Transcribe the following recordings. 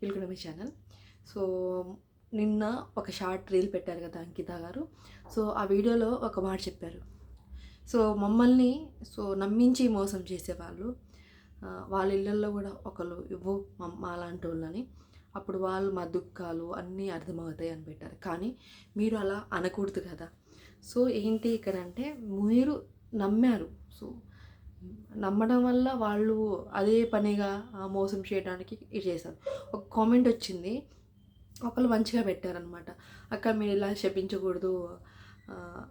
Welcome my channel so నిన్న ఒక short reel పెట్టారు కదా అంకిత గారు. సో ఆ వీడియోలో ఒక మాట చెప్పారు. సో మమ్మల్ని సో నమ్మించి మోసం చేసేవాళ్ళు వాళ్ళ ఇళ్ళల్లో కూడా ఒకరు ఇవ్వు మా మా లాంటి వాళ్ళని. అప్పుడు వాళ్ళు మా దుఃఖాలు అన్నీ అర్థమవుతాయి అని పెట్టారు. కానీ మీరు అలా అనకూడదు కదా. సో ఏంటి ఇక్కడ అంటే మీరు నమ్మారు. సో నమ్మడం వల్ల వాళ్ళు అదే పనిగా ఆ, మోసం చేయడానికి ఇది చేశారు. ఒక కామెంట్ వచ్చింది. ఒకళ్ళు మంచిగా పెట్టారనమాట అక్క మీరు ఇలా శపించకూడదు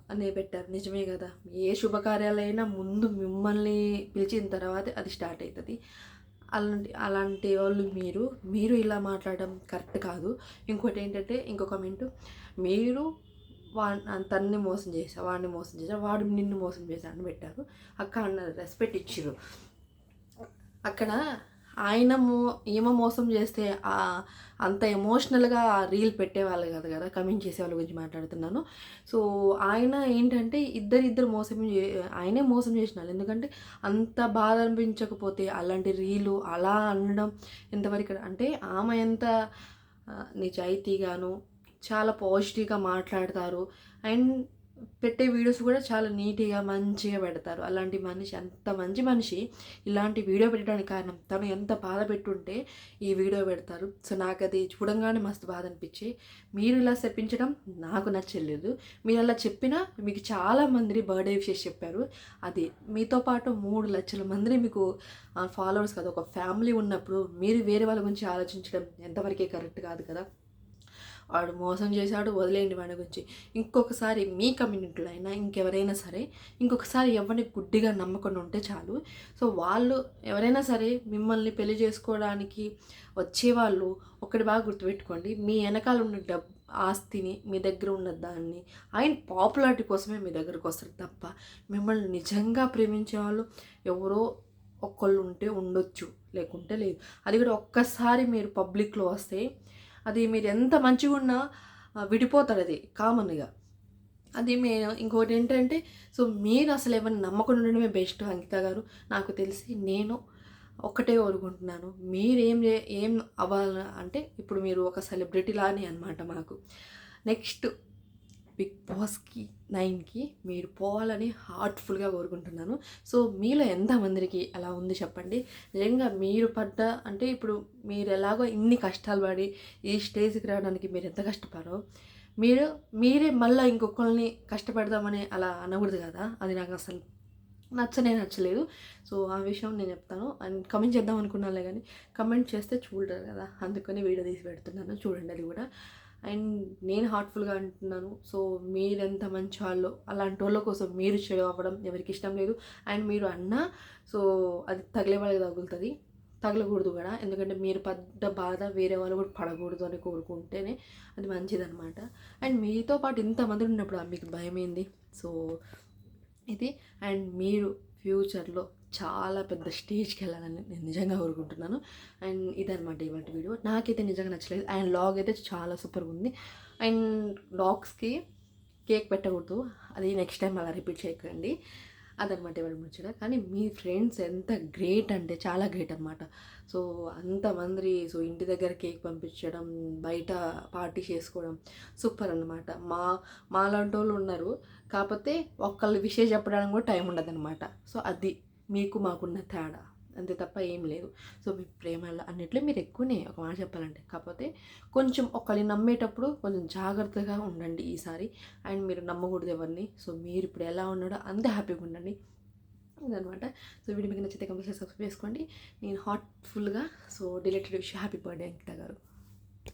అనే పెట్టారు. నిజమే కదా. ఏ శుభకార్యాలైనా ముందు మిమ్మల్ని పిలిచిన తర్వాత అది స్టార్ట్ అవుతుంది అలాంటి అలాంటి వాళ్ళు మీరు. మీరు ఇలా మాట్లాడడం కరెక్ట్ కాదు. ఇంకోటి ఏంటంటే ఇంకో కమెంట్. మీరు వా తన్ని మోసం చేసా వాడిని మోసం చేసా వాడు నిన్ను మోసం చేశా అని పెట్టారు. అక్క అన్న రెస్పెక్ట్ ఇచ్చిర్రు. అక్కడ ఆయన మో ఏమో మోసం చేస్తే అంత ఎమోషనల్గా రీల్ పెట్టేవాళ్ళు కాదు కదా కమెంట్ చేసే వాళ్ళ గురించి మాట్లాడుతున్నాను. సో ఆయన ఏంటంటే ఇద్దరిద్దరు మోసం చే- ఆయనే మోసం చేసిన వాళ్ళు ఎందుకంటే అంత బాధ అనిపించకపోతే అలాంటి రీలు అలా అనడం ఎంతవరకు అంటే ఆమె ఎంత నిజాయితీగాను చాలా పాజిటివ్గా మాట్లాడతారు. అండ్ పెట్టే వీడియోస్ కూడా చాలా నీట్గా మంచిగా పెడతారు. అలాంటి మనిషి అంత మంచి మనిషి ఇలాంటి వీడియో పెట్టడానికి కారణం తను ఎంత బాధ పెట్టుంటే ఈ వీడియో పెడతారు. సో నాకు అది చూడంగానే మస్తు బాధ అనిపించి మీరు ఇలా చెప్పించడం నాకు నచ్చలేదు. మీరు అలా చెప్పినా మీకు చాలా మంది బర్త్డే విషెస్ చెప్పారు. అది మీతో పాటు మూడు లక్షల మంది మీకు ఫాలోవర్స్ కదా ఒక ఫ్యామిలీ ఉన్నప్పుడు మీరు వేరే వాళ్ళ గురించి ఆలోచించడం ఎంతవరకే కరెక్ట్ కాదు కదా. వాడు మోసం చేశాడు వదిలేయండి వాడి గురించి. ఇంకొకసారి మీ కమ్యూనిటీలో అయినా ఇంకెవరైనా సరే ఇంకొకసారి ఎవరిని గుడ్డిగా నమ్మకుండా ఉంటే చాలు. సో వాళ్ళు ఎవరైనా సరే మిమ్మల్ని పెళ్ళి చేసుకోవడానికి వచ్చేవాళ్ళు ఒకటి బాగా గుర్తుపెట్టుకోండి. మీ వెనకాల ఉన్న డబ్బు ఆస్తిని మీ దగ్గర ఉన్న దాన్ని ఆయన పాపులారిటీ కోసమే మీ దగ్గరకు వస్తారు తప్ప మిమ్మల్ని నిజంగా ప్రేమించే వాళ్ళు ఎవరో ఒక్కళ్ళు ఉంటే ఉండొచ్చు లేకుంటే లేదు. అది కూడా ఒక్కసారి మీరు పబ్లిక్లో వస్తే అది మీరు ఎంత మంచిగా ఉన్నా విడిపోతారు అది కామన్గా. అది మేము ఇంకోటి ఏంటంటే సో మీరు అసలు ఏమైనా నమ్మకం ఉండడమే బెస్ట్ అంకిత గారు. నాకు తెలిసి నేను ఒక్కటే కోరుకుంటున్నాను. మీరు ఏం చే- ఏం అవ్వాలి అంటే ఇప్పుడు మీరు ఒక సెలబ్రిటీ లానే అనమాట మాకు. నెక్స్ట్ బిగ్ బాస్కి నైన్కి మీరు పోవాలని హార్ట్ఫుల్గా కోరుకుంటున్నాను. సో మీలో ఎంతమందికి అలా ఉంది చెప్పండి. నిజంగా మీరు పడ్డ అంటే ఇప్పుడు మీరు ఎలాగో ఇన్ని కష్టాలు పడి ఈ స్టేజ్కి రావడానికి మీరు ఎంత కష్టపడో మీరు మీరే మళ్ళీ ఇంకొకరిని కష్టపెడదామని అలా అనకూడదు కదా? అది నాకు అసలు నచ్చనే నచ్చలేదు. సో ఆ విషయం నేను చెప్తాను. అండ్ కమెంట్ చేద్దాం అనుకున్నాలే కానీ కమెంట్ చేస్తే చూడరు కదా? అందుకని వీడియో తీసి పెడుతున్నాను. చూడండి అది కూడా. అండ్ నేను హార్ట్ఫుల్గా అంటున్నాను. సో మీరెంత మంచి వాళ్ళు అలాంటి వాళ్ళ కోసం మీరు చెడు అవ్వడం ఎవరికి ఇష్టం లేదు. అండ్ మీరు అన్నా సో అది తగిలే వాళ్ళకి తగులుతుంది. తగలకూడదు కూడా. ఎందుకంటే మీరు పడ్డ బాధ వేరే వాళ్ళు కూడా పడకూడదు అని కోరుకుంటేనే అది మంచిదనమాట అండ్ మీతో పాటు ఇంతమంది ఉన్నప్పుడు మీకు భయమైంది? సో ఇది. అండ్ మీరు ఫ్యూచర్లో చాలా పెద్ద స్టేజ్కి వెళ్ళాలని నేను నిజంగా కోరుకుంటున్నాను. అండ్ ఇదనమాట ఇవాటి వీడియో. నాకైతే నిజంగా నచ్చలేదు. అండ్ లాగ్ అయితే చాలా సూపర్గా ఉంది. అండ్ డాగ్స్కి కేక్ పెట్టకూడదు. అది నెక్స్ట్ టైం అలా రిపీట్ చేయకండి. అదనమాట ఇవాళ ముచ్చట. కానీ మీ ఫ్రెండ్స్ ఎంత గ్రేట్ అంటే చాలా గ్రేట్ అనమాట సో అంతమంది సో ఇంటి దగ్గర కేక్ పంపించడం బయట పార్టీ చేసుకోవడం సూపర్ అనమాట మా మాలాంటి వాళ్ళు ఉన్నారు. కాకపోతే ఒక్కళ్ళు విషయం చెప్పడానికి కూడా టైం ఉండదన్నమాట. సో అది. మీకు మాకున్న తేడా. అంతే తప్ప ఏం లేదు. సో మీ ప్రేమలో అన్నిట్లో మీరు ఎక్కువనే ఒక మాట చెప్పాలంటే. కాకపోతే కొంచెం ఒకరిని నమ్మేటప్పుడు కొంచెం జాగ్రత్తగా ఉండండి ఈసారి. అండ్ మీరు నమ్మకూడదు ఎవరిని. సో మీరు ఇప్పుడు ఎలా ఉన్నాడో అంతే హ్యాపీగా ఉండండి. ఇదనమాట సో వీడియో మీకు నచ్చితే కంపల్సరీ సబ్స్క్రైబ్ చేసుకోండి. నేను హార్ట్ఫుల్గా సో డిలేటెడ్ విషయం హ్యాపీ బర్త్డే అంకిత గారు.